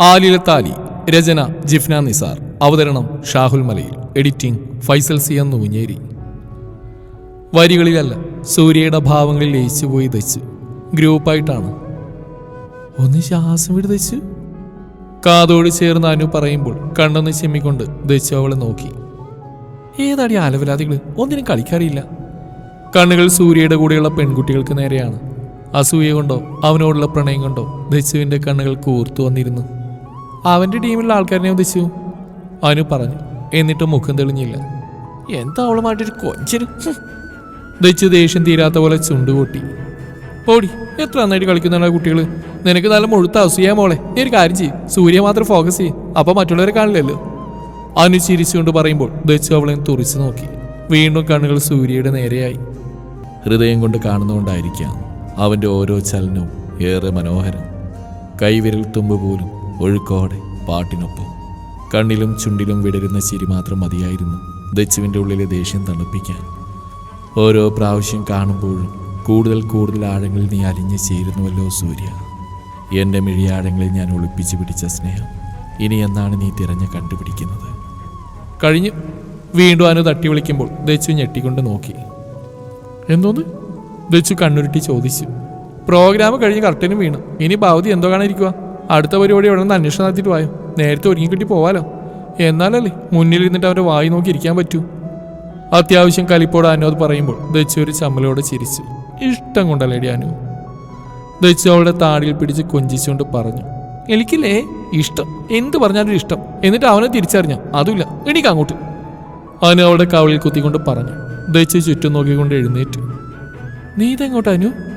ആലിലത്താലി രചന ജിഫ്ന നിസാർ. അവതരണം ഷാഹുൽ മലയിൽ. Editing Faisal C എന്ന് ഊഞ്ഞേരി വരികളിലല്ല സൂര്യയുടെ ഭാവങ്ങളിൽ ലയിച്ചുപോയി ദച്ചു ഗ്രൂപ്പായിട്ടാണ്. ഒന്ന് ശ്വാസം വിട് ദച്ചു കാതോട് ചേർന്ന് അനു പറയുമ്പോൾ കണ്ണൊന്ന് ചെമ്മിക്കൊണ്ട് ദച്ചു അവളെ നോക്കി. ഏതാടി ആലവരാതികൾ ഒന്നിനും കളിക്കാറില്ല കണ്ണുകൾ സൂര്യയുടെ കൂടെയുള്ള പെൺകുട്ടികൾക്ക് നേരെയാണ്. അസൂയ കൊണ്ടോ അവനോടുള്ള പ്രണയം കൊണ്ടോ ദച്ചുവിന്റെ കണ്ണുകൾ കൂർത്തു വന്നിരുന്നു. അവന്റെ ടീമിലുള്ള ആൾക്കാരനെ ഉദ്ദേശിച്ചു. അനു പറഞ്ഞു. എന്നിട്ട് മുഖം തെളിഞ്ഞില്ല. എന്താ അവളുമായിട്ടൊരു കൊഞ്ചര് ദച്ചു ദേഷ്യം തീരാത്ത പോലെ ചുണ്ടുകൂട്ടി പോടി എത്ര നന്നായിട്ട് കളിക്കുന്നുണ്ട് കുട്ടികൾ നിനക്ക് നല്ല മുഴുത്ത അസൂയാ മോളെ. നീ ഒരു കാര്യം ചെയ്യും. സൂര്യ മാത്രം ഫോക്കസ് ചെയ്യും. അപ്പൊ മറ്റുള്ളവരെ കാണില്ലല്ലോ. അനു ചിരിച്ചുകൊണ്ട് പറയുമ്പോൾ ദച്ചു അവളെ തുറിച്ചു നോക്കി. വീണ്ടും കണ്ണുകൾ സൂര്യയുടെ നേരെയായി. ഹൃദയം കൊണ്ട് കാണുന്നുകൊണ്ടായിരിക്കാം അവന്റെ ഓരോ ചലനവും ഏറെ മനോഹരം. കൈവിരൽ തുമ്പ് പോലും ഒഴുക്കോടെ പാട്ടിനൊപ്പം. കണ്ണിലും ചുണ്ടിലും വിടരുന്ന ചിരി മാത്രം മതിയായിരുന്നു ദച്ചുവിന്റെ ഉള്ളിലെ ദേഷ്യം തണുപ്പിക്കാൻ. ഓരോ പ്രാവശ്യം കാണുമ്പോഴും കൂടുതൽ കൂടുതൽ ആഴങ്ങളിൽ നീ അലിഞ്ഞു ചേരുന്നുവല്ലോ സൂര്യ. എന്റെ മിഴിയാഴങ്ങളിൽ ഞാൻ ഒളിപ്പിച്ചു പിടിച്ച സ്നേഹം ഇനി എന്നാണ് നീ തിരഞ്ഞ് കണ്ടുപിടിക്കുന്നത്? കഴിഞ്ഞു വീണ്ടും അനു തട്ടി വിളിക്കുമ്പോൾ ദച്ചു ഞെട്ടിക്കൊണ്ട് നോക്കി. എന്തോന്ന്? ദച്ചു കണ്ണുരുട്ടി ചോദിച്ചു. പ്രോഗ്രാം കഴിഞ്ഞ് കർട്ടനും വീണു. ഇനി ഭാവതി എന്തോ കാണാനിരിക്കുക അടുത്ത പരിപാടി എവിടെ നിന്ന് അന്വേഷണം നടത്തിയിട്ട് പോയോ നേരത്തെ ഒരുങ്ങി കിട്ടി പോവാലോ? എന്നാലല്ലേ മുന്നിൽ ഇരുന്നിട്ട് അവരെ വായി നോക്കി ഇരിക്കാൻ പറ്റൂ? അത്യാവശ്യം കലിപ്പോടെ അനു അത് പറയുമ്പോൾ ദച്ചു ഒരു ചമ്മലോടെ ചിരിച്ചു. ഇഷ്ടം കൊണ്ടല്ലേടി അനു? ദച്ചു അവളുടെ താടിയിൽ പിടിച്ച് കൊഞ്ചിച്ചുകൊണ്ട് പറഞ്ഞു. എനിക്കില്ലേ ഇഷ്ടം? എന്ത് പറഞ്ഞാലും ഇഷ്ടം? എന്നിട്ട് അവനെ തിരിച്ചറിഞ്ഞ. അതുമില്ല. എനിക്ക് അങ്ങോട്ട്. അനു അവളുടെ കവളിൽ കുത്തിക്കൊണ്ട് പറഞ്ഞു. ദച്ചു ചുറ്റും നോക്കിക്കൊണ്ട് എഴുന്നേറ്റു. നീ ഇതെങ്ങോട്ട് അനു?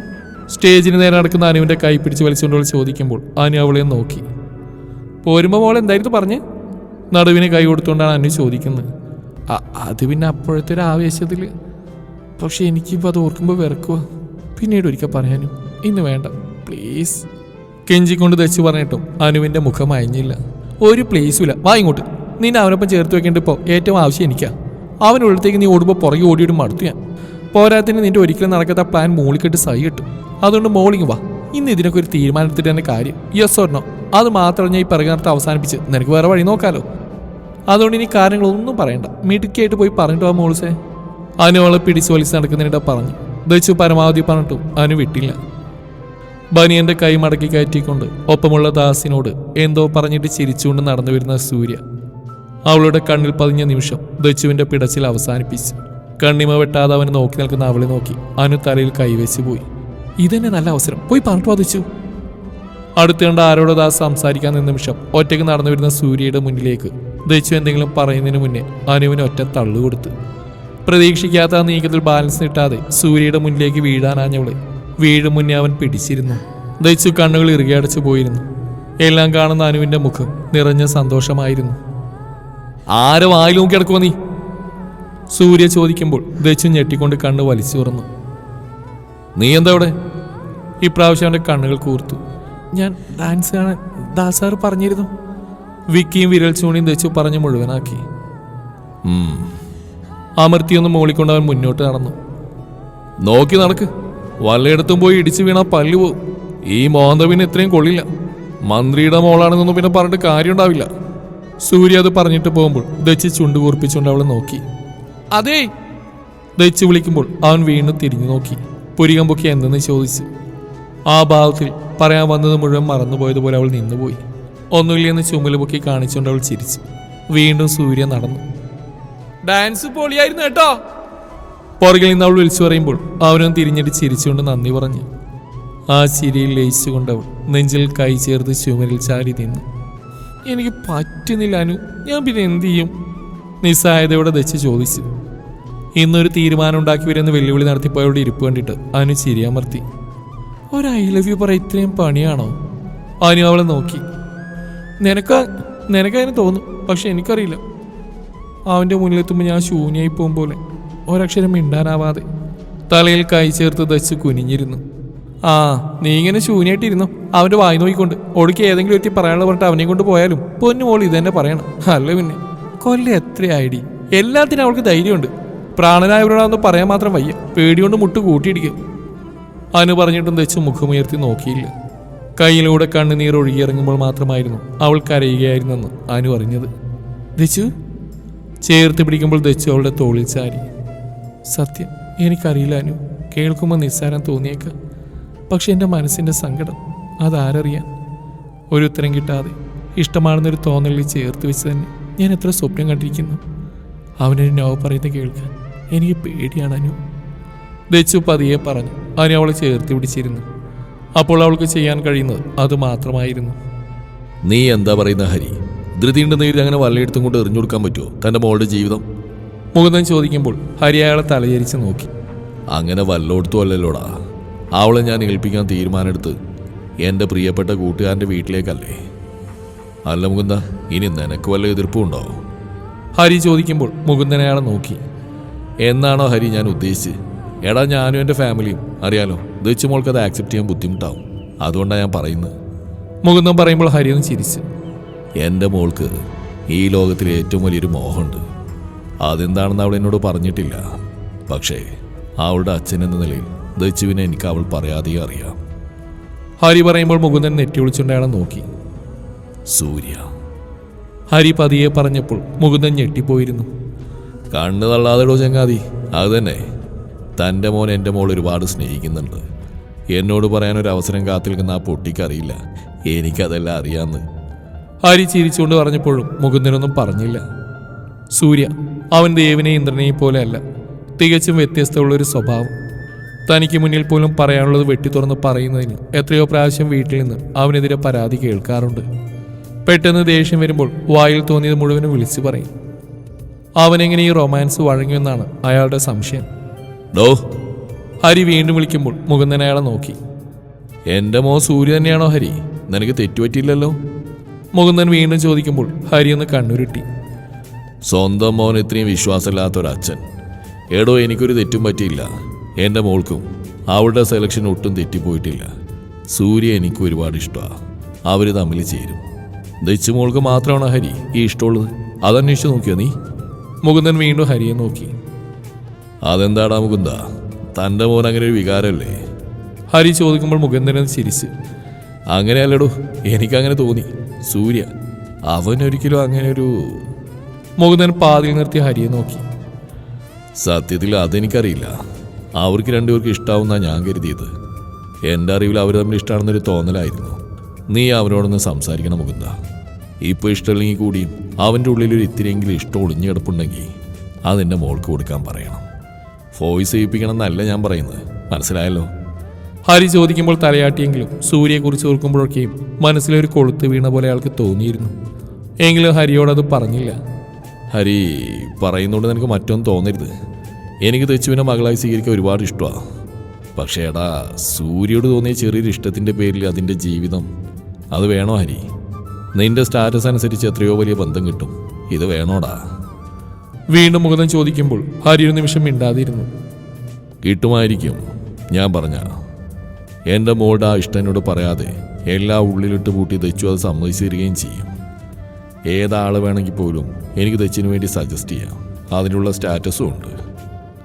സ്റ്റേജിന് നേരെ നടക്കുന്ന അനുവിന്റെ കൈ പിടിച്ച് വലിച്ചുകൊണ്ട് അവൾ ചോദിക്കുമ്പോൾ അനു അവളെ നോക്കി. പോരുമ്പോൾ മോൾ എന്തായിരുന്നു പറഞ്ഞ്? നടുവിന് കൈ കൊടുത്തുകൊണ്ടാണ് അനു ചോദിക്കുന്നത്. അത് പിന്നെ അപ്പോഴത്തെ ഒരു ആവേശത്തിൽ പക്ഷെ എനിക്കിപ്പോൾ അത് ഓർക്കുമ്പോൾ വിറക്കുക പിന്നീട് ഒരിക്കൽ പറയാനും. ഇന്ന് വേണ്ട. പ്ലീസ്. കെഞ്ചിക്കൊണ്ട് ദച്ചു പറഞ്ഞിട്ടും അനുവിന്റെ മുഖം അയഞ്ഞില്ല. ഒരു പ്ലേസുമില്ല വാ ഇങ്ങോട്ട്. നിന്നെ അവനൊപ്പം ചേർത്ത് വെക്കേണ്ട ഇപ്പോൾ ഏറ്റവും ആവശ്യം എനിക്കാ. അവനുള്ളിടത്തേക്ക് നീ ഓടുമ്പോൾ പുറകെ ഓടിയിട്ട് മടുത്തു ഞാൻ. പോരാത്തിന് നിന്റെ ഒരിക്കലും നടക്കാത്ത പ്ലാൻ മോളിക്കിട്ട് സൈ കിട്ടും അതുകൊണ്ട് മോളിങ് വാ. ഇന്ന് ഇതിനൊക്കെ ഒരു തീരുമാനത്തിന്റെ തന്നെ കാര്യം. യെസ് ഓർണോ അത് മാത്രം ഞാൻ ഈ പിറകാലത്ത് അവസാനിപ്പിച്ച് നിനക്ക് വേറെ വഴി നോക്കാലോ? അതുകൊണ്ട് ഇനി കാര്യങ്ങളൊന്നും പറയണ്ട. മിടുക്കിയായിട്ട് പോയി പറഞ്ഞിട്ട് വാ മോളിസേ അനു അവളെ പിടിച്ച് വലിച്ച് നടക്കുന്നതിനിടെ പറഞ്ഞു. ദച്ചു പരമാവധി പറഞ്ഞിട്ടും അനു വിട്ടില്ല. ബനിയന്റെ കൈ മടക്കി കയറ്റിക്കൊണ്ട് ഒപ്പമുള്ള ദാസിനോട് എന്തോ പറഞ്ഞിട്ട് ചിരിച്ചുകൊണ്ട് നടന്നു വരുന്ന സൂര്യ. അവളുടെ കണ്ണിൽ പതിഞ്ഞ നിമിഷം ദച്ചുവിന്റെ പിടച്ചിൽ അവസാനിപ്പിച്ചു. കണ്ണിമ വെട്ടാതെ അവന് നോക്കി നിൽക്കുന്ന അവളെ നോക്കി അനു തലയിൽ കൈവച്ച് പോയി. ഇതന്നെ നല്ല അവസരം. പോയി പറഞ്ഞിട്ട് വാദിച്ചു. അടുത്ത് കണ്ട ആരോടോ ദാസ് സംസാരിക്കാൻ നിമിഷം ഒറ്റയ്ക്ക് നടന്നു വരുന്ന സൂര്യയുടെ മുന്നിലേക്ക് ദച്ചു എന്തെങ്കിലും പറയുന്നതിന് മുന്നേ അനുവിന് ഒറ്റ തള്ളു കൊടുത്തു. പ്രതീക്ഷിക്കാത്ത ആ നീക്കത്തിൽ ബാലൻസ് കിട്ടാതെ സൂര്യയുടെ മുന്നിലേക്ക് വീഴാനാഞ്ഞവളെ വീഴും മുന്നേ അവൻ പിടിച്ചിരുന്നു. ദച്ചു കണ്ണുകൾ ഇറുകിയടച്ചു പോയിരുന്നു. എല്ലാം കാണുന്ന അനുവിന്റെ മുഖം നിറഞ്ഞ സന്തോഷമായിരുന്നു. ആരും ആയി നോക്കി കിടക്കുമോ നീ? സൂര്യ ചോദിക്കുമ്പോൾ ദച്ചു ഞെട്ടിക്കൊണ്ട് കണ്ണ് വലിച്ചു തുറന്നു. നീ എന്താ അവിടെ? ഇപ്രാവശ്യം അവന്റെ കണ്ണുകൾ കൂർത്തു. ഞാൻ ഡാൻസ് കാണാൻ ദാസാർ പറഞ്ഞിരുന്നു. വിക്കിയും വിരൽ ചൂണിയും ദച്ചു പറഞ്ഞു മുഴുവനാക്കി. അമർത്തിയൊന്ന് മോളിക്കൊണ്ട് അവൻ മുന്നോട്ട് നടന്നു. നോക്കി നടക്ക്. വല്ലയിടത്തും പോയി ഇടിച്ചു വീണാ പല്ലു പോവും. ഈ മോന്തവിന് ഇത്രയും കൊള്ളില്ല. മന്ത്രിയുടെ മോളാണെന്നൊന്നും പിന്നെ പറഞ്ഞിട്ട് കാര്യം ഉണ്ടാവില്ല സൂര്യ അത് പറഞ്ഞിട്ട് പോകുമ്പോൾ ദച്ചി ചുണ്ട് കൂർപ്പിച്ചുകൊണ്ട് അവളെ നോക്കി. അതേ. ദയിച്ചു വിളിക്കുമ്പോൾ അവൻ വീണ്ടും തിരിഞ്ഞു നോക്കി. പുരികം പൊക്കി എന്തെന്ന് ചോദിച്ചു. ആ ഭാവത്തിൽ പറയാൻ വന്നത് മുഴുവൻ മറന്നുപോയതുപോലെ അവൾ നിന്നുപോയി. ഒന്നുമില്ലെന്ന് ചുമൽ പൊക്കി കാണിച്ചുകൊണ്ട് അവൾ ചിരിച്ചു. വീണ്ടും സൂര്യ നടന്നു. ഡാൻസ് പൊളിയായിരുന്നു കേട്ടോ. പുറകിൽ നിന്ന് അവൾ വിളിച്ചു പറയുമ്പോൾ അവനും തിരിഞ്ഞിട്ട് ചിരിച്ചുകൊണ്ട് നന്ദി പറഞ്ഞു. ആ ചിരിയിൽ ലയിച്ചുകൊണ്ട് അവൾ നെഞ്ചിൽ കൈ ചേർത്ത് ചുമരിൽ ചാരി നിന്നു. എനിക്ക് പറ്റുന്നില്ല അനു ഞാൻ പിന്നെ എന്തു ചെയ്യും? നിസ്സായതയോടെ ദച്ച് ചോദിച്ചു. ഇന്നൊരു തീരുമാനം ഉണ്ടാക്കി വരുന്ന വെല്ലുവിളി നടത്തിപ്പോയവളുടെ ഇരിപ്പ് കണ്ടിട്ട് അനു ചിരിയാമർത്തി ഒരു ഐ ലവ് യു പറ ഇത്രയും പണിയാണോ? അനു അവളെ നോക്കി. നിനക്ക് നിനക്കതിന് തോന്നും പക്ഷെ എനിക്കറിയില്ല. അവന്റെ മുന്നിലെത്തുമ്പോൾ ഞാൻ ശൂന്യായി പോകും പോലെ. ഒരക്ഷരം മിണ്ടാനാവാതെ. തലയിൽ കൈ ചേർത്ത് ദശ് കുനിഞ്ഞിരുന്നു. ആ നീ ഇങ്ങനെ ശൂന്യായിട്ടിരുന്നു? അവന്റെ വായി നോക്കിക്കൊണ്ട്. ഒടുക്കി ഏതെങ്കിലും എത്തി പറയാനുള്ള പറഞ്ഞിട്ട് അവനെയും കൊണ്ട് പോയാലും പൊന്നു മോൾ ഇത് തന്നെ പറയണം. അല്ല പിന്നെ കൊല്ല എത്രയായിടി എല്ലാത്തിനും അവൾക്ക് ധൈര്യമുണ്ട്. പ്രാണനായവരോടാന്ന് പറയാൻ മാത്രം വയ്യ. പേടികൊണ്ട് മുട്ട് കൂട്ടിയിടിക്കും. അനു പറഞ്ഞിട്ടും തെച്ച് മുഖമുയർത്തി നോക്കിയില്ല. കയ്യിലൂടെ കണ്ണുനീർ ഒഴുകിയിറങ്ങുമ്പോൾ മാത്രമായിരുന്നു അവൾ കരയുകയായിരുന്നെന്ന് അനു അറിഞ്ഞത്. ദച്ചു ചേർത്ത് പിടിക്കുമ്പോൾ ദച്ചു അവളുടെ തോളിൽ ചാരി. സത്യം എനിക്കറിയില്ല അനു. കേൾക്കുമ്പോൾ നിസ്സാരം തോന്നിയേക്കാം. പക്ഷെ എന്റെ മനസ്സിന്റെ സങ്കടം അതാരറിയാൻ? ഒരു ഉത്തരം കിട്ടാതെ ഇഷ്ടമാണെന്നൊരു തോന്നലിൽ ചേർത്ത് വെച്ച് തന്നെ ഞാൻ എത്ര സ്വപ്നം കണ്ടിരിക്കുന്നു. അവനൊരു നോവ് പറയുന്നത് കേൾക്കാൻ. എനിക്ക് പേടിയാണ് അനു. ദച്ചു പതിയെ പറഞ്ഞു അനു അവളെ ചേർത്ത് പിടിച്ചിരുന്നു. അപ്പോൾ അവൾക്ക് ചെയ്യാൻ കഴിയുന്നത് അത് മാത്രമായിരുന്നു. നീ എന്താ പറയുന്ന ഹരി? ധൃതിയുടെ നീര് അങ്ങനെ വല്ലയിടത്തും കൊണ്ട് എറിഞ്ഞു കൊടുക്കാൻ പറ്റുമോ? തന്റെ മോളുടെ ജീവിതം? മുകുന്ദൻ ചോദിക്കുമ്പോൾ ഹരി അയാളെ തലചരിച്ച് നോക്കി. അങ്ങനെ വല്ലോടത്തും അല്ലല്ലോടാ. അവളെ ഞാൻ ഏൽപ്പിക്കാൻ തീരുമാനമെടുത്ത് എന്റെ പ്രിയപ്പെട്ട കൂട്ടുകാരന്റെ വീട്ടിലേക്കല്ലേ? അല്ല മുകുന്ദ ഇനി നിനക്ക് വല്ല എതിർപ്പുണ്ടോ ഹരി ചോദിക്കുമ്പോൾ മുകുന്ദൻ അയാളെ നോക്കി. എന്നാണോ ഹരി ഞാൻ ഉദ്ദേശിച്ച് എടാ ഞാനും എന്റെ ഫാമിലിയും. അറിയാലോ ദച്ചു മോൾക്ക് അത് ആക്സെപ്റ്റ് ചെയ്യാൻ ബുദ്ധിമുട്ടാവും. അതുകൊണ്ടാണ് ഞാൻ പറയുന്നത്. മുകുന്ദൻ പറയുമ്പോൾ ഹരി ഒന്ന് ചിരിച്ചു. എന്റെ മോൾക്ക് ഈ ലോകത്തിലെ ഏറ്റവും വലിയൊരു മോഹമുണ്ട്. അതെന്താണെന്ന് അവൾ എന്നോട് പറഞ്ഞിട്ടില്ല. പക്ഷേ അവളുടെ അച്ഛൻ എന്ന നിലയിൽ ദച്ചുവിനെ എനിക്ക് അവൾ പറയാതെ അറിയാം. ഹരി പറയുമ്പോൾ മുകുന്ദൻ നെറ്റി വിളിച്ചുകൊണ്ടയാളെ നോക്കി. സൂര്യ. ഹരി പതിയെ പറഞ്ഞപ്പോൾ മുകുന്ദൻ ഞെട്ടിപ്പോയിരുന്നു. കണ്ണു തള്ളാതെടോ ചങ്ങാതി. അത് തന്നെ. തന്റെ മോൻ എന്റെ മോൾ ഒരുപാട് സ്നേഹിക്കുന്നുണ്ട്. എന്നോട് പറയാനൊരു അവസരം കാത്തിരിക്കുന്ന ആ പൊട്ടിക്കറിയില്ല. എനിക്കതെല്ലാം അറിയാമെന്ന് ഹരി ചിരിച്ചുകൊണ്ട് പറഞ്ഞപ്പോഴും മുകുന്ദനൊന്നും പറഞ്ഞില്ല. സൂര്യ അവൻ ദേവനെ ഇന്ദ്രനെയും പോലെ അല്ല. തികച്ചും വ്യത്യസ്തമുള്ള ഒരു സ്വഭാവം. തനിക്ക് മുന്നിൽ പോലും പറയാനുള്ളത് വെട്ടി തുറന്ന് പറയുന്നതിന് എത്രയോ പ്രാവശ്യം വീട്ടിൽ നിന്ന് അവനെതിരെ പരാതി കേൾക്കാറുണ്ട്. പെട്ടെന്ന് ദേഷ്യം വരുമ്പോൾ വായിൽ തോന്നിയത് മുഴുവനും വിളിച്ചു പറയും. അവനെങ്ങനെ ഈ റൊമാൻസ് വഴങ്ങിയെന്നാണ് അയാളുടെ സംശയം. ഡോ. ഹരി വീണ്ടും വിളിക്കുമ്പോൾ മുകുന്ദൻ അയാളെ നോക്കി. എന്റെ മോ സൂര്യ തന്നെയാണോ ഹരി? നിനക്ക് തെറ്റുപറ്റിയില്ലല്ലോ? മുകുന്ദൻ വീണ്ടും ചോദിക്കുമ്പോൾ ഹരി ഒന്ന് കണ്ണുരുട്ടി. സ്വന്തം മോൻ ഇത്രയും വിശ്വാസമില്ലാത്ത ഒരച്ഛൻ എടോ എനിക്കൊരു തെറ്റും പറ്റിയില്ല. എന്റെ മോൾക്കും അവളുടെ സെലക്ഷൻ ഒട്ടും തെറ്റിപ്പോയിട്ടില്ല. സൂര്യ എനിക്ക് ഒരുപാട് ഇഷ്ടമാണ് അവർ തമ്മിൽ ചേരും. ദച്ചു മോൾക്ക് മാത്രമാണ് ഹരി ഈ ഇഷ്ടമുള്ളത്? അതന്വേഷിച്ച് നോക്കിയോ നീ? മുകുന്ദൻ വീണ്ടും ഹരിയെ നോക്കി. അതെന്താടാ മുകുന്ദ? തന്റെ മോൻ അങ്ങനെ ഒരു വികാരമല്ലേ ഹരി ചോദിക്കുമ്പോൾ മുകുന്ദനൻ ചിരിച്ച്. അങ്ങനെയല്ലടോ എനിക്കങ്ങനെ തോന്നി. സൂര്യ അവനൊരിക്കലും അങ്ങനെ ഒരു മുകുന്ദൻ പാതിൽ നിർത്തി ഹരിയെ നോക്കി. സത്യത്തിൽ അതെനിക്കറിയില്ല. അവർക്ക് രണ്ടുപേർക്ക് ഇഷ്ടാവുന്ന ഞാൻ കരുതിയത്. എന്റെ അറിവിൽ അവർ തമ്മിൽ ഇഷ്ടമാണെന്നൊരു തോന്നലായിരുന്നു. നീ അവരോടൊന്ന് സംസാരിക്കണം മുകുന്ദ. ഇപ്പോൾ ഇഷ്ടമില്ലെങ്കിൽ കൂടിയും അവന്റെ ഉള്ളിൽ ഒരു ഇത്തിരിയെങ്കിലും ഇഷ്ടം ഒളിഞ്ഞു കിടപ്പുണ്ടെങ്കിൽ അതെന്റെ മോൾക്ക് കൊടുക്കാൻ പറയണം. വോയിസ് ചെയ്യിപ്പിക്കണം എന്നല്ല ഞാൻ പറയുന്നത്. മനസ്സിലായല്ലോ? ഹരി ചോദിക്കുമ്പോൾ തലയാട്ടിയെങ്കിലും സൂര്യയെക്കുറിച്ച് ഓർക്കുമ്പോഴൊക്കെയും മനസ്സിലൊരു കൊളുത്ത് വീണ പോലെ അയാൾക്ക് തോന്നിയിരുന്നു. എങ്കിലും ഹരിയോട് അത് പറഞ്ഞില്ല. ഹരി പറയുന്നോണ്ട് നിനക്ക് മറ്റൊന്നും തോന്നരുത്. എനിക്ക് തെച്ചുവിനെ മകളായി സ്വീകരിക്കാൻ ഒരുപാട് ഇഷ്ടമാണ് പക്ഷേ എടാ സൂര്യയോട് തോന്നിയ ചെറിയൊരു ഇഷ്ടത്തിന്റെ പേരിൽ അതിന്റെ ജീവിതം. അത് വേണോ ഹരി? നിന്റെ സ്റ്റാറ്റസ് അനുസരിച്ച് എത്രയോ വലിയ ബന്ധം കിട്ടും. ഇത് വേണോടാ. വീണ്ടും മുകുന്ദൻ ചോദിക്കുമ്പോൾ ഹരി ഒരു നിമിഷം മിണ്ടാതിരുന്നു. കിട്ടുമായിരിക്കും ഞാൻ പറഞ്ഞ. എന്റെ മോളുടെ ആ ഇഷ്ടനോട് പറയാതെ എല്ലാ ഉള്ളിലിട്ട് പൂട്ടി തെച്ചു അത് സമ്മതിച്ചു തരികയും ചെയ്യും. ഏതാൾ വേണമെങ്കിൽ പോലും എനിക്ക് തെച്ചിന് വേണ്ടി സജസ്റ്റ് ചെയ്യാം. അതിനുള്ള സ്റ്റാറ്റസും ഉണ്ട്.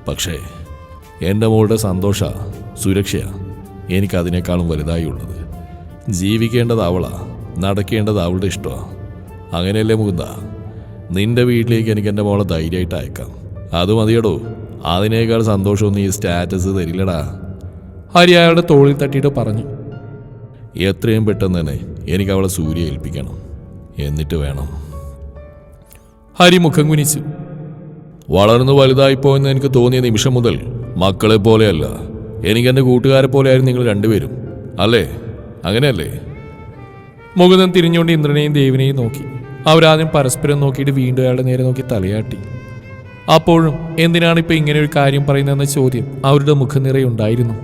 പക്ഷേ എന്റെ മോളുടെ സന്തോഷ സുരക്ഷയാണ് എനിക്കതിനേക്കാളും വലുതായി ഉള്ളത്. ജീവിക്കേണ്ടത് അവളാ. നടക്കേണ്ടത് അവളുടെ ഇഷ്ടമാണ് അങ്ങനെയല്ലേ മുകുന്ദ? നിന്റെ വീട്ടിലേക്ക് എനിക്ക് എന്റെ മോളെ ധൈര്യമായിട്ട് അയക്കാം. അത് മതിയടോ. അതിനേക്കാൾ സന്തോഷമൊന്നും ഈ സ്റ്റാറ്റസ് തരില്ലടാ. ഹരി അയാളുടെ തോളിൽ തട്ടിയിട്ട് പറഞ്ഞു. എത്രയും പെട്ടെന്ന് തന്നെ എനിക്ക് അവളെ സൂര്യ ഏൽപ്പിക്കണം. എന്നിട്ട് വേണം. ഹരി മുഖം കുനിച്ചു. വളർന്നു വലുതായിപ്പോയെന്ന് എനിക്ക് തോന്നിയ നിമിഷം മുതൽ മക്കളെ പോലെയല്ല. എനിക്ക് എന്റെ കൂട്ടുകാരെ പോലെയായിരുന്നു നിങ്ങൾ രണ്ടുപേരും. അല്ലേ? അങ്ങനെയല്ലേ? മുകുന്ദൻ തിരിഞ്ഞുകൊണ്ട് ഇന്ദ്രനെയും ദേവിനെയും നോക്കി. അവരാദ്യം പരസ്പരം നോക്കിയിട്ട് വീണ്ടും അയാളുടെ നേരെ നോക്കി തലയാട്ടി. അപ്പോഴും എന്തിനാണ് ഇപ്പൊ ഇങ്ങനെ ഒരു കാര്യം പറയുന്നതെന്ന ചോദ്യം അവരുടെ മുഖനിറയുണ്ടായിരുന്നു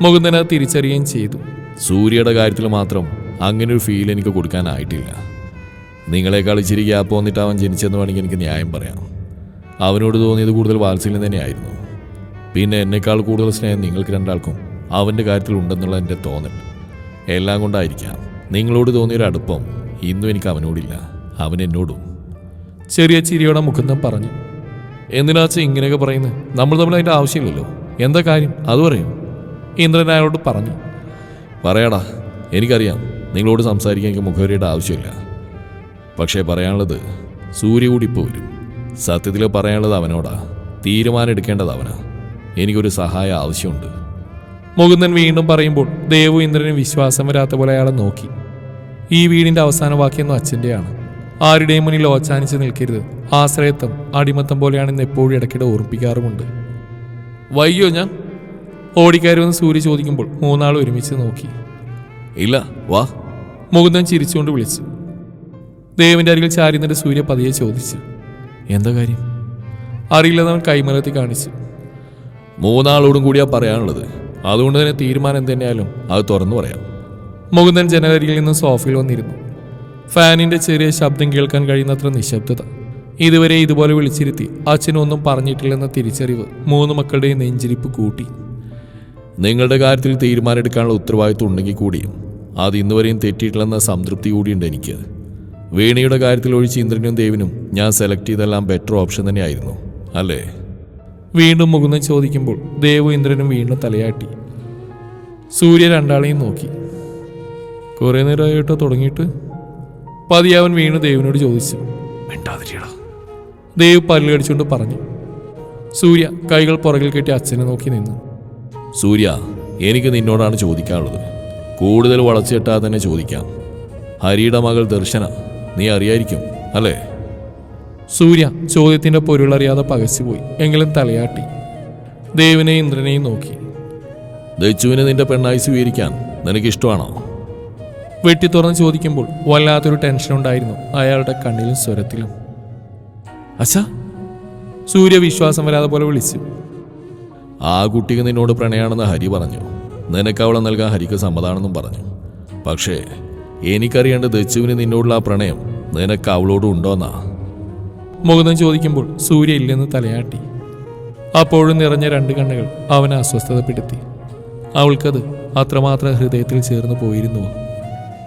മുകുന്ദൻ അത് തിരിച്ചറിയുകയും ചെയ്തു. സൂര്യയുടെ കാര്യത്തിൽ മാത്രം അങ്ങനെ ഒരു ഫീൽ എനിക്ക് കൊടുക്കാനായിട്ടില്ല നിങ്ങളെ കളിച്ചിരിക്കുക ഗ്യാപ്പ് വന്നിട്ട് അവൻ ജനിച്ചെന്ന് വേണമെങ്കിൽ എനിക്ക് ന്യായം പറയാം. അവനോട് തോന്നിയത് കൂടുതൽ വാത്സല്യം തന്നെയായിരുന്നു. പിന്നെ എന്നെക്കാൾ കൂടുതൽ സ്നേഹം നിങ്ങൾക്ക് രണ്ടാൾക്കും അവന്റെ കാര്യത്തിൽ ഉണ്ടെന്നുള്ള എന്റെ തോന്നൽ. എല്ലാം കൊണ്ടായിരിക്കാം. നിങ്ങളോട് തോന്നിയൊരു അടുപ്പം ഇന്നും എനിക്ക് അവനോടില്ല. അവൻ എന്നോടും. ചെറിയ ചിരിയോടെ മുകുന്ദൻ പറഞ്ഞു എന്തിനാച്ച ഇങ്ങനെയൊക്കെ പറയുന്നത് നമ്മൾ തമ്മിൽ അതിന്റെ ആവശ്യമില്ലല്ലോ. എന്താ കാര്യം? അത് പറയും. ഇന്ദ്രൻ അയാളോട് പറഞ്ഞു പറയാടാ എനിക്കറിയാം നിങ്ങളോട് സംസാരിക്കാൻ എനിക്ക് മുഖവരിയുടെ ആവശ്യമില്ല. പക്ഷേ പറയാനുള്ളത് സൂര്യ കൂടി ഇപ്പോൾ വരും. സത്യത്തിൽ പറയാനുള്ളത് അവനോടാ. തീരുമാനം എടുക്കേണ്ടത് അവനാ. എനിക്കൊരു സഹായം ആവശ്യമുണ്ട്. മുകുന്ദൻ വീണ്ടും പറയുമ്പോൾ ദേവു ഇന്ദ്രന് വിശ്വാസം വരാത്ത പോലെ അയാളെ നോക്കി. ഈ വീടിന്റെ അവസാന വാക്യം അച്ഛന്റെയാണ് ആരുടെയും മുന്നിൽ ഓച്ചാനിച്ച് നിൽക്കരുത്. ആശ്രയത്വം അടിമത്തം പോലെയാണെന്ന് എപ്പോഴും ഇടയ്ക്കിടെ ഓർപ്പിക്കാറുമുണ്ട് വയ്യോ ഞാൻ? ഓടിക്കയറുമെന്ന് സൂര്യ ചോദിക്കുമ്പോൾ മൂന്നാൾ ഒരുമിച്ച് നോക്കി. ഇല്ല വാ. മുകുന്ദൻ ചിരിച്ചുകൊണ്ട് വിളിച്ചു. ദേവിന്റെ അരികിൽ ചാരിന്നിട്ട് സൂര്യ പതിയെ ചോദിച്ചു. എന്താ കാര്യം? അറിയില്ലെന്നവൻ കൈമലത്തി കാണിച്ചു. മൂന്നാളോടും കൂടിയാ പറയാനുള്ളത്. അതുകൊണ്ട് തന്നെ തീരുമാനം തന്നെയായാലും അത് തുറന്നു പറയാം. മുകുന്ദൻ ജനലരികിൽ നിന്ന് സോഫയിൽ വന്നിരുന്നു. ഫാനിന്റെ ചെറിയ ശബ്ദം കേൾക്കാൻ കഴിയുന്നത്ര നിശബ്ദത. ഇതുവരെ ഇതുപോലെ വിളിച്ചിരുത്തി അച്ഛനൊന്നും പറഞ്ഞിട്ടില്ലെന്ന തിരിച്ചറിവ് മൂന്ന് മക്കളുടെയും നെഞ്ചിരിപ്പ് കൂട്ടി. നിങ്ങളുടെ കാര്യത്തിൽ തീരുമാനമെടുക്കാനുള്ള ഉത്തരവാദിത്വം ഉണ്ടെങ്കിൽ കൂടിയും അത് ഇന്നുവരെയും തെറ്റിയിട്ടില്ലെന്ന സംതൃപ്തി കൂടിയുണ്ട് എനിക്ക്. വീണയുടെ കാര്യത്തിൽ ഒഴിച്ച് ഇന്ദ്രനും ദേവിനും ഞാൻ സെലക്ട് ചെയ്തെല്ലാം ബെറ്റർ ഓപ്ഷൻ തന്നെയായിരുന്നു. അല്ലേ? വീണ്ടും മുകുന്ദൻ ചോദിക്കുമ്പോൾ ദേവു ഇന്ദ്രനും വീണ്ടും തലയാട്ടി. സൂര്യ രണ്ടാളെയും നോക്കി. കുറെ നേരമായിട്ടോ തുടങ്ങിയിട്ട്? പതിയാവൻ വീണ് ദേവിനോട് ചോദിച്ചു. മിണ്ടാതിരിയടാ. ദേവ് പല്ലുകടിച്ചുകൊണ്ട് പറഞ്ഞു. സൂര്യ കൈകൾ പുറകിൽ കെട്ടി അച്ഛനെ നോക്കി നിന്നു. സൂര്യ എനിക്ക് നിന്നോടാണ് ചോദിക്കാനുള്ളത്. കൂടുതൽ വളച്ചിട്ടാ തന്നെ ചോദിക്കാം. ഹരിയുടെ മകൾ ദർശന നീ അറിയായിരിക്കും അല്ലേ? സൂര്യ ചോദ്യത്തിന്റെ പൊരുളറിയാതെ പകച്ചുപോയി. എങ്കിലും തലയാട്ടി. ദേവിനെയും ഇന്ദ്രനെയും നോക്കി. ദച്ചുവിനെ നിന്റെ പെണ്ണായി സ്വീകരിക്കാൻ നിനക്കിഷ്ടമാണോ? വെട്ടി തുറന്ന് ചോദിക്കുമ്പോൾ വല്ലാത്തൊരു ടെൻഷൻ ഉണ്ടായിരുന്നു അയാളുടെ കണ്ണിലും സ്വരത്തിലും. അച്ഛാ. സൂര്യ വിശ്വാസം വരാതെ പോലെ വിളിച്ചു. ആ കുട്ടിക്ക് നിന്നോട് പ്രണയാണെന്ന് ഹരി പറഞ്ഞു. നിനക്ക് അവളെ നൽകാൻ ഹരിക്ക് സമ്മതാണെന്നും പറഞ്ഞു. പക്ഷേ എനിക്കറിയേണ്ട ദച്ചുവിന് നിന്നോടുള്ള ആ പ്രണയം നിനക്ക് അവളോടും ഉണ്ടോന്നാ? മുകുന്ദൻ ചോദിക്കുമ്പോൾ സൂര്യ ഇല്ലെന്ന് തലയാട്ടി. അപ്പോഴും നിറഞ്ഞ രണ്ട് കണ്ണുകൾ അവനെ അസ്വസ്ഥതപ്പെടുത്തി. അവൾക്കത് അത്രമാത്രം ഹൃദയത്തിൽ ചേർന്ന് പോയിരുന്നു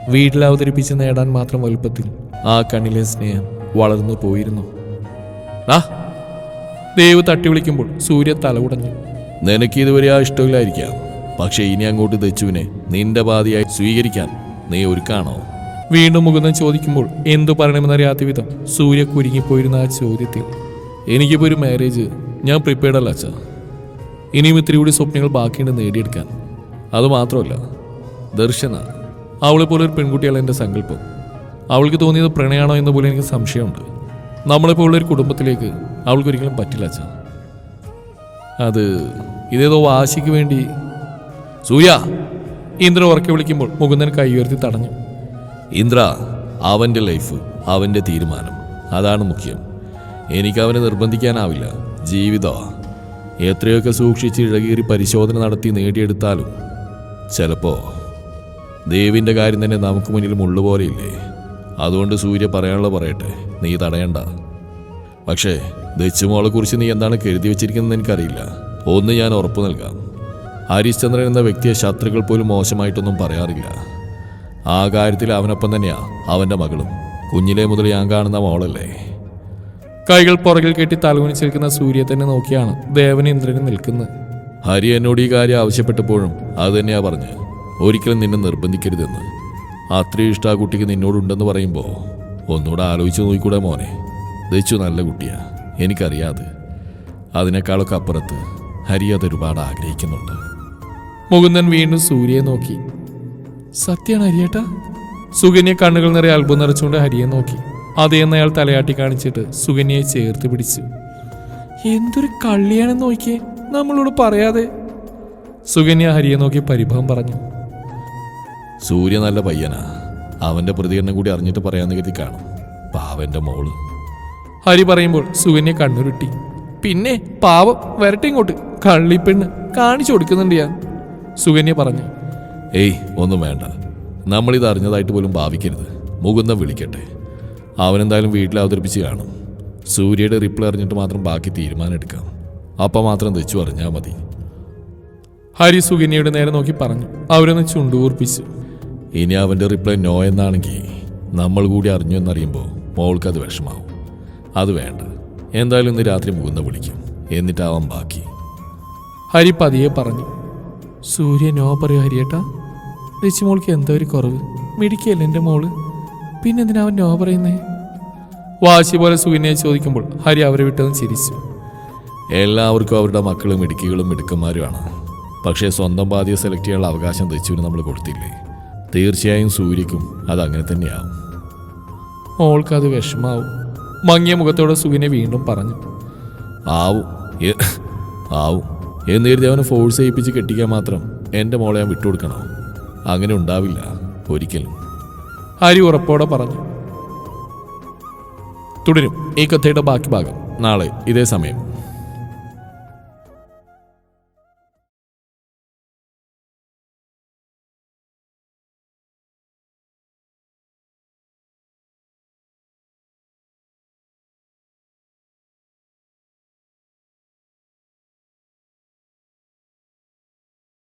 വീട്ടിൽ അവതരിപ്പിച്ച് നേടാൻ മാത്രം വലുപ്പത്തിൽ ആ കണ്ണിലെ സ്നേഹം വളർന്നു പോയിരുന്നു. ആ. ദേവ് തട്ടി വിളിക്കുമ്പോൾ സൂര്യ തല ഉടഞ്ഞു. നിനക്ക് ഇതുവരെ ആ ഇഷ്ടമില്ലായിരിക്കാം. പക്ഷേ ഇനി അങ്ങോട്ട് ദച്ചുവിനെ നിന്റെ പാതിയായി സ്വീകരിക്കാൻ നീ ഒരുക്കാണോ? വീണ്ടും മുകുന്ദൻ ചോദിക്കുമ്പോൾ എന്തു പറയണമെന്നറിയാത്ത വിധം സൂര്യ കുരുങ്ങിപ്പോയിരുന്ന ആ ചോദ്യത്തിൽ എനിക്കിപ്പോൾ ഒരു മാരേജ് ഞാൻ പ്രിപ്പയർഡ് അല്ല അച്ഛാ. ഇനിയും ഇത്തിരി കൂടി സ്വപ്നങ്ങൾ ബാക്കിയുണ്ട് നേടിയെടുക്കാൻ. അത് മാത്രമല്ല ദർശന. അവളെ പോലെ ഒരു പെൺകുട്ടിയാണ് എന്റെ സങ്കല്പം. അവൾക്ക് തോന്നിയത് പ്രണയാണോ എന്ന് പോലും എനിക്ക് സംശയമുണ്ട്. നമ്മളെപ്പോലുള്ള ഒരു കുടുംബത്തിലേക്ക് അവൾക്കൊരിക്കലും പറ്റില്ല അച്ഛാ. അത് ഇതേതോ വാശിക്ക് വേണ്ടി. സൂര്യ! ഇന്ദ്ര ഉറക്കെ വിളിക്കുമ്പോൾ മുകുന്ദൻ കൈ ഉയർത്തി തടഞ്ഞു. ഇന്ദ്ര അവന്റെ ലൈഫ് അവന്റെ തീരുമാനം. അതാണ് മുഖ്യം. എനിക്ക് അവനെ നിർബന്ധിക്കാനാവില്ല. ജീവിതമാ എത്രയൊക്കെ സൂക്ഷിച്ച് ഇഴകീറി പരിശോധന നടത്തി നേടിയെടുത്താലും ചിലപ്പോൾ ദേവിന്റെ കാര്യം തന്നെ നമുക്ക് മുന്നിൽ മുള്ളുപോലെയില്ലേ അതുകൊണ്ട് സൂര്യ പറയാനുള്ള പറയട്ടെ. നീ തടയണ്ട. പക്ഷേ ദച്ചുമോളെ കുറിച്ച് നീ എന്താണ് കരുതി വെച്ചിരിക്കുന്നത് എനിക്കറിയില്ല. ഒന്ന് ഞാൻ ഉറപ്പു നൽകാം. ഹരിശ്ചന്ദ്രൻ എന്ന വ്യക്തിയെ ശത്രുക്കൾ പോലും മോശമായിട്ടൊന്നും പറയാറില്ല. ആ കാര്യത്തിൽ അവനൊപ്പം തന്നെയാ അവന്റെ മകളും. കുഞ്ഞിലെ മുതൽ ഞാൻ കാണുന്ന മോളല്ലേ. കൈകൾ പുറകിൽ കെട്ടി തലകുനിച്ചിരിക്കുന്ന സൂര്യ തന്നെ നോക്കിയാണ് ദേവൻ ഇന്ദ്രനും നിൽക്കുന്നത്. ഹരി എന്നോട് ഈ കാര്യം ആവശ്യപ്പെട്ടപ്പോഴും അത് തന്നെയാ പറഞ്ഞ്. ഒരിക്കലും നിന്നെ നിർബന്ധിക്കരുതെന്ന്. അത്രയും ഇഷ്ടം ആ കുട്ടിക്ക് നിന്നോടുണ്ടെന്ന് പറയുമ്പോൾ ഒന്നുകൂടെ ആലോചിച്ച് നോക്കിക്കൂടെ മോനെ. ദച്ചു നല്ല കുട്ടിയാ. എനിക്കറിയാതെ. അതിനേക്കാളൊക്കെ അപ്പുറത്ത് ഹരി അതൊരുപാട് ആഗ്രഹിക്കുന്നുണ്ട്. മുകുന്ദൻ വീണ്ടും സൂര്യയെ നോക്കി. സത്യാണ് ഹരിയേട്ട സുകന്യ കണ്ണുകൾ നിറയെ അത്ഭുതം നിറച്ചുകൊണ്ട് ഹരിയെ നോക്കി. അതേന്ന് അയാൾ തലയാട്ടി കാണിച്ചിട്ട് സുകന്യയെ ചേർത്ത് പിടിച്ചു. എന്തൊരു കള്ളിയാണെന്ന് നോക്കിയേ നമ്മളോട് പറയാതെ. സുകന്യ ഹരിയെ നോക്കി പരിഭവം പറഞ്ഞു. സൂര്യ നല്ല പയ്യനാ. അവന്റെ പ്രതികരണം കൂടി അറിഞ്ഞിട്ട് പറയാന്ന് കരുതി കാണും. പാവന്റെ മോൾ. ഹരി പറയുമ്പോൾ സുകന്യ കണ്ണുരുട്ടി. പിന്നെ പാവം വരട്ടെ ഇങ്ങോട്ട്. കള്ളിപ്പെണ്ണ് കാണിച്ചു കൊടുക്കുന്നുണ്ട് ഞാൻ. സുകന്യ പറഞ്ഞു. ഏയ് ഒന്നും വേണ്ട. നമ്മളിത് അറിഞ്ഞതായിട്ട് പോലും ഭാവിക്കരുത്. മുകുന്ദം വിളിക്കട്ടെ. അവനെന്തായാലും വീട്ടിൽ അവതരിപ്പിച്ച് കാണും. സൂര്യയുടെ റിപ്ലൈ അറിഞ്ഞിട്ട് മാത്രം ബാക്കി തീരുമാനം എടുക്കാം അപ്പം മാത്രം തെച്ചു അറിഞ്ഞാൽ മതി. ഹരി സുകന്യയുടെ നേരെ നോക്കി പറഞ്ഞു. അവരൊന്ന് ചുണ്ടുകൂർപ്പിച്ചു ഇനി അവന്റെ റിപ്ലൈ നോ എന്നാണെങ്കിൽ നമ്മൾ കൂടി അറിഞ്ഞു എന്നറിയുമ്പോൾ മോൾക്ക് അത് വിഷമാവും. അത് വേണ്ട. എന്തായാലും ഇന്ന് രാത്രി മുകുന്ന വിളിക്കും. എന്നിട്ടാവാം ബാക്കി. ഹരി പതിയെ പറഞ്ഞു. സൂര്യ നോ പറയൂ ഹരിയേട്ടാ. റിച്ചു മോൾക്ക് എന്തോ ഒരു കുറവ്. മിടിക്കല്ലേ എന്റെ മോൾ? പിന്നെന്തിനാ അവൻ നോ പറയുന്നേ? വാശി പോലെ സുവിനയെ ചോദിക്കുമ്പോൾ ഹരി അവരെ വിട്ടതും ചിരിച്ചു. എല്ലാവർക്കും അവരുടെ മക്കളും മിടുക്കികളും മിടുക്കന്മാരുമാണ്. പക്ഷേ സ്വന്തം ബാധ്യത സെലക്ട് ചെയ്യാനുള്ള അവകാശം തെച്ചുവിന് നമ്മൾ കൊടുത്തില്ലേ? തീർച്ചയായും സൂര്യക്കും അത് അങ്ങനെ തന്നെയാവും. മോൾക്കത് വിഷമാവും. മങ്ങിയ മുഖത്തോടെ സുവിനെ വീണ്ടും പറഞ്ഞു. ആവും. ആവും. എന്ന് കരുതി അവനെ ഫോഴ്സ് ചെയ്യിപ്പിച്ച് കെട്ടിക്കാൻ മാത്രം എന്റെ മോളെ ഞാൻ വിട്ടുകൊടുക്കണോ? അങ്ങനെ ഉണ്ടാവില്ല ഒരിക്കലും. ഹരി ഉറപ്പോടെ പറഞ്ഞു. തുടരും. ഈ കഥയുടെ ബാക്കി ഭാഗം നാളെ ഇതേ സമയം.